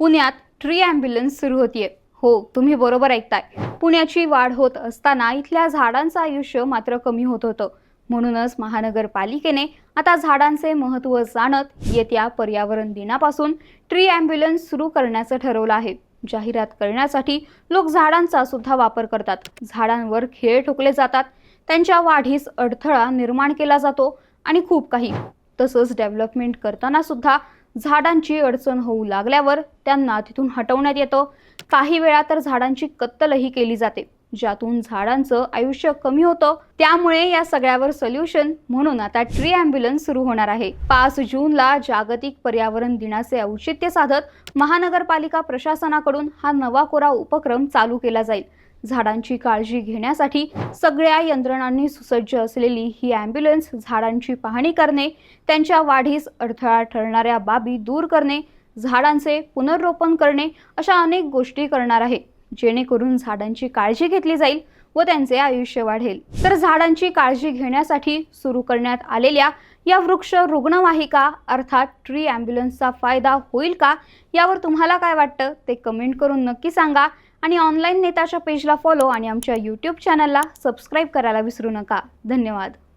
पुण्यात tree ambulance सुरू होतीये. हो तुम्ही बरोबर ऐकताय. पुण्याची वाढ होत असताना इथल्या झाडांचं आयुष्य मात्र कमी होत होतं. म्हणूनच महानगरपालिकेने आता झाडांचे महत्त्व जाणत येत्या पर्यावरण दिनापासून ट्री ॲम्ब्युलन्स सुरू करण्याचं ठरवलं आहे. जाहिरात करण्यासाठी लोक झाडांचा सुद्धा वापर करतात. झाडांवर खेळ ठोकले जातात. त्यांच्या वाढीस अडथळा निर्माण केला जातो आणि खूप काही. तसंच डेव्हलपमेंट करताना सुद्धा झाडांची अडचण होऊ लागल्यावर त्यांना तिथून हटवण्यात येतं. काही वेळा तर झाडांची कत्तलही केली जाते. ज्यातून झाडांचं आयुष्य कमी होतं त्यामुळे या सगळ्यावर सोल्युशन म्हणून आता ट्री ॲम्ब्युलन्स सुरू होणार आहे. पाच जूनला जागतिक पर्यावरण दिनाचे औचित्य साधत महानगरपालिका प्रशासनाकडून हा नवा कोरा उपक्रम चालू केला जाईल. झाडांची काळजी घेण्यासाठी सगळ्या यंत्रणांनी सुसज्ज असलेली ही ॲम्ब्युलन्स झाडांची पाहणी करणे त्यांच्या वाढीस अडथळा ठरणाऱ्या बाबी दूर करणे झाडांचे पुनर्रोपण करणे अशा अनेक गोष्टी करणार आहे. जेणेकरून झाडांची काळजी घेतली जाईल व त्यांचे आयुष्य वाढेल. तर झाडांची काळजी घेण्यासाठी सुरू करण्यात आलेल्या या वृक्ष रुग्णवाहिका अर्थात ट्री ॲम्ब्युलन्सचा फायदा होईल का? यावर तुम्हाला काय वाटतं? ते कमेंट करून नक्की सांगा. आणि ऑनलाईन नेताच्या पेजला फॉलो आणि आमच्या यूट्यूब चॅनलला सबस्क्राईब करायला विसरू नका. धन्यवाद.